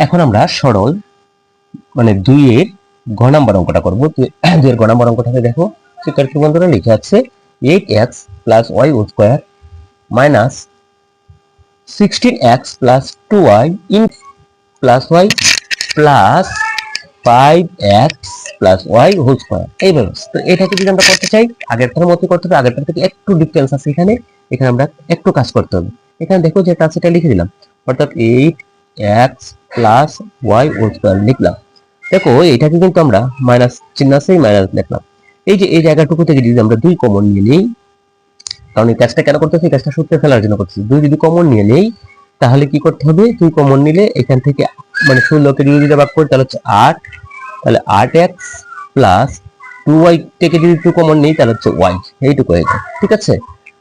এখন আমরা সরল মানে দুইয়ের ঘ নাম্বার অঙ্কটা করব। দুই- দুইয়ের ঘ নাম্বার অঙ্কটাকে দেখো শিক্ষার্থী বন্ধুরা লিখে আছে eight x plus y square minus sixteen x plus two y in plus y plus five x plus y whole square এইভাবে তো এটাকে যদি আমরা করতে চাই, আগেরটার মতো করতে হবে, আগেরটার থেকে একটু ডিফারেন্স আছে এখানে এখানে আমরা একটু কাজ করতে হবে। এখানে দেখো যে কাজ এটা লিখে দিলাম। অর্থাৎ eight x plus y whole square লিখলাম। দেখো, এটাকে কিন্তু আমরা মাইনাস চিহ্ন আছে মাইনাস লিখলাম এই যে, এই জায়গাটুকু থেকে যদি আমরা দুই কমন নিয়ে নিই, কারণ এই কাজটা কেন করতেছি? কাজটা সূত্রে ফেলার জন্য করতেছি। দুই যদি কমন নিয়ে নেই, তাহলে কি করতে হবে? দুই কমন নিলে এখান থেকে মানে ষোলোকে যদি দুইটা ভাগ করি, তাহলে হচ্ছে আট। তাহলে আট এক্স প্লাস টু ওয়াই থেকে যদি টু কমন নিই, তাহলে হচ্ছে ওয়াই এইটুকু হয়ে যায়। ঠিক আছে?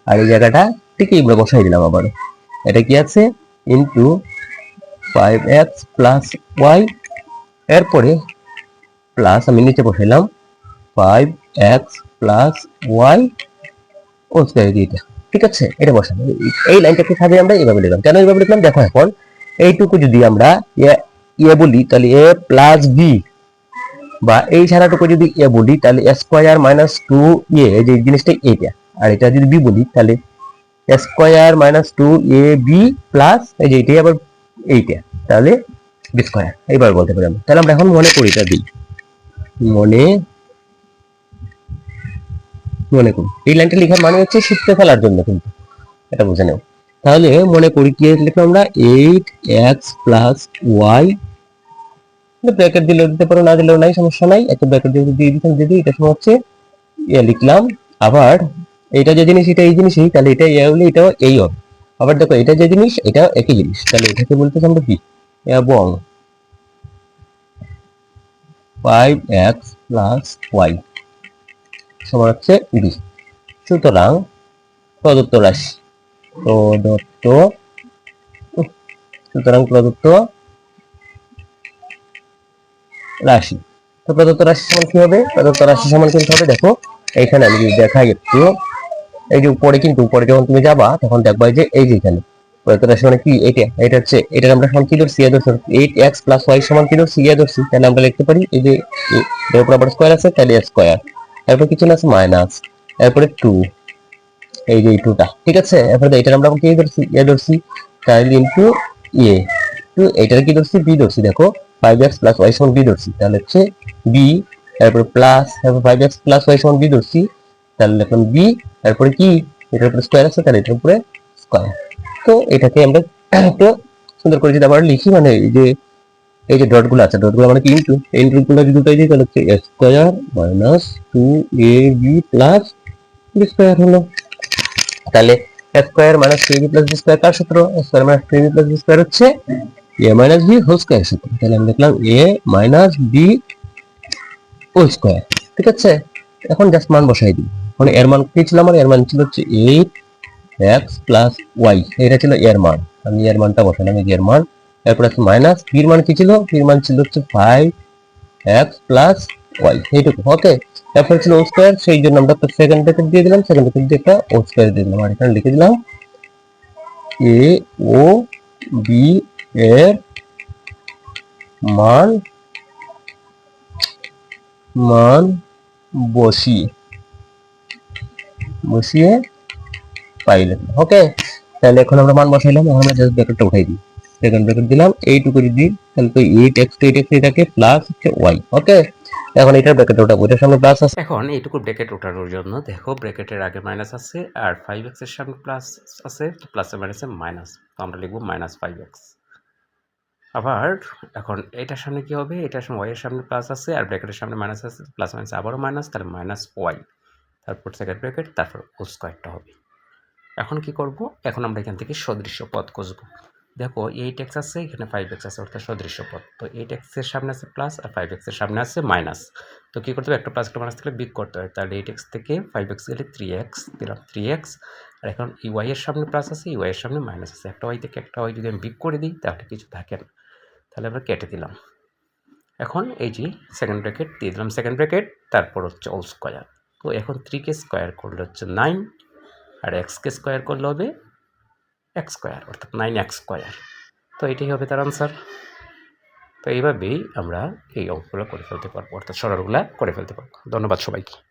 আর এই জায়গাটা ঠিক আমরা বসাই দিলাম আবার এটা কি আছে? Into five x plus y এরপরে প্লাস আমি নিচে বসাইলাম ফাইভ এক্স প্লাস ওয়াই ও স্কোয়ার এটা। ঠিক আছে? এটা বসানো। এই লাইনটাকে সাথে আমরা? এইভাবে লিখলাম। কেন এইভাবে লিখলাম? দেখো এখন, এইটুকু যদি আমরা এ- বলি, তাহলে এ প্লাস বি বা এই ছাড়াটুকু যদি এ বলি, তাহলে স্কোয়ার মাইনাস টু এ যে জিনিসটা এইটা। আর এটা যদি বি বলি, তাহলে square minus two A B plus এই যে এইটাই আবার এইটা। তাহলে বি এইবার বলতে পারি আমরা। তাহলে আমরা এখন মনে করি এটা মনে মনে করি। এই লাইনটা লেখার মানে হচ্ছে সূত্রে ফেলার জন্য কিন্তু। এটা বুঝে নেও। তাহলে মনে করি কি আমরা? Eight x plus y. Bracket দিলেও দিতে পারো, না দিলেও নাই, সমস্যা নাই। একটা ব্র্যাকেট দিয়ে দিতাম যদি এটা সময় হচ্ছে এ লিখলাম। আবার এটা যে জিনিস এটা এই জিনিসই, তাহলে এটা হলে এটাও এই হবে। আবার দেখো, এটা যে জিনিস, এটা একই জিনিস। তাহলে এটাকে বলতেছি আমরা কি? এবং ফাইভ এক্স প্লাস ওয়াই সমান হচ্ছে বি সুতরাং প্রদত্ত রাশি, প্রদত্ত, সুতরাং প্রদত্ত রাশি। তো প্রদত্ত রাশি সমান কি হবে? প্রদত্ত রাশি সমান কিন্তু হবে, দেখো, এইখানে আমি দেখাই একটু এই যে উপরে কিন্তু, উপরে যখন তুমি যাবা, তখন দেখবা যে, এই যে এখানে। কি? এটা এটা হচ্ছে এটা আমরা কি এক্স প্লাস ওয়াই পারি, এই যে উপর আছে কিছু না আছে মাইনাস টু এই যে ঠিক আছে? আমরা কি ধরছি? এটার কি বি ধরছি, দেখো। ফাইভ এক্স প্লাস বি ধরছি, তাহলে হচ্ছে বি তারপরে প্লাস তারপর ফাইভ এক্স প্লাস বি ধরছি তাহলে লিখলাম বি তারপরে কি? এটার উপরে স্কোয়ার আছে, তাহলে এটার উপরে স্কোয়ার তো এটাকে আমরা একটু সুন্দর করে যদি আবার লিখি মানে এই যে এই যে ডটগুলো আছে ডটগুলো মানে কি? ইন্টু এই ইন্টু গুলো যদি উল্টাই দিই, তাহলে হচ্ছে square minus two A B plus B square হলো। তাহলে square minus two A B plus B square কার সূত্র? Square minus two A B plus B square হচ্ছে A minus B whole square সূত্র। তাহলে আমি লিখলাম A minus B whole square ঠিক আছে? এখন জাস্ট মান বসাই দিই। মানে এর মান কি ছিল আমার? এর মান ছিল হচ্ছে এইট এক্স প্লাস ওয়াই এটা ছিল এর মান। আমি এর মানটা বসালাম এই এর মান। এরপর আছে মাইনাস বির মান কি ছিল? বির মান ছিল হচ্ছে ফাইভ এক্স প্লাস ওয়াই এইটুকু ওকে তারপর ছিল ও স্কোয়ার সেই জন্য আমরা সেকেন্ড ব্র্যাকেট দিয়ে দিলাম। সেকেন্ড ব্র্যাকেট দিয়ে একটা ও স্কোয়ার দিয়ে দিলাম। আর এখানে লিখে দিলাম এ ও বি এর মান মান বসিয়ে। বসিয়ে পাইলেন ওকে তাহলে এখন আমরা মান বসাইলাম, এখন আমরা জাস্ট ব্র্যাকেটটা উঠাই দিই। সেকেন্ড ব্র্যাকেট দিলাম এইটুকু যদি, তাহলে তো এইট এক্স এইট এক্স এটাকে প্লাস হচ্ছে ওয়াই ওকে এখন এটার ব্র্যাকেট ওঠাবো এটার সামনে প্লাস আছে? এখন এইটুকু ব্র্যাকেট ওঠানোর জন্য, দেখো ব্র্যাকেটের আগে মাইনাস আছে, আর ফাইভ এক্সের সামনে প্লাস আছে প্লাসে মাইনাসে মাইনাস তো আমরা লিখব মাইনাস ফাইভ এক্স আবার এখন এটার সামনে কি হবে? এটার সামনে ওয়াই এর সামনে প্লাস আছে, আর ব্র্যাকেটের সামনে মাইনাস আছে প্লাস মাইনাস আবারও মাইনাস তাহলে মাইনাস ওয়াই তারপর সেকেন্ড ব্র্যাকেট তারপর ও স্কোয়ারটা হবে। এখন কি করব? এখন আমরা এখান থেকে সদৃশ্য পদ খুঁজবো। দেখো এইট এক্স আছে, এখানে ফাইভ এক্স আছে, অর্থাৎ সদৃশ্য পদ। তো এইট এক্সের সামনে আছে প্লাস আর ফাইভ এক্সের সামনে আছে মাইনাস তো কী করতে হবে? একটা প্লাস একটা মাইনাস থাকলে বিগ করতে হয়। তাহলে এইট এক্স থেকে ফাইভ এক্স গেলে থ্রি এক্স দিলাম থ্রি এক্স আর এখন ইউআই এর সামনে প্লাস আছে ইউআই এর সামনে মাইনাস আছে। একটা ওয়াই থেকে একটা ওয়াই যদি আমি বিগ করে দিই, তাহলে কিছু থাকে না। তাহলে আমরা কেটে দিলাম। এখন এই যে সেকেন্ড ব্র্যাকেট দিয়ে দিলাম সেকেন্ড ব্র্যাকেট তারপর হচ্ছে অল স্কোয়ার তো এখন থ্রিকে স্কোয়ার করলে হচ্ছে নাইন আর এক্সকে স্কোয়ার করলে হবে এক্স স্কোয়ার অর্থাৎ নাইন এক্স স্কোয়ার তো এটাই হবে তার আনসার তো এইভাবেই আমরা এই অঙ্কগুলো করে ফেলতে পারব, অর্থাৎ সরলগুলা করে ফেলতে পারব। ধন্যবাদ সবাইকে।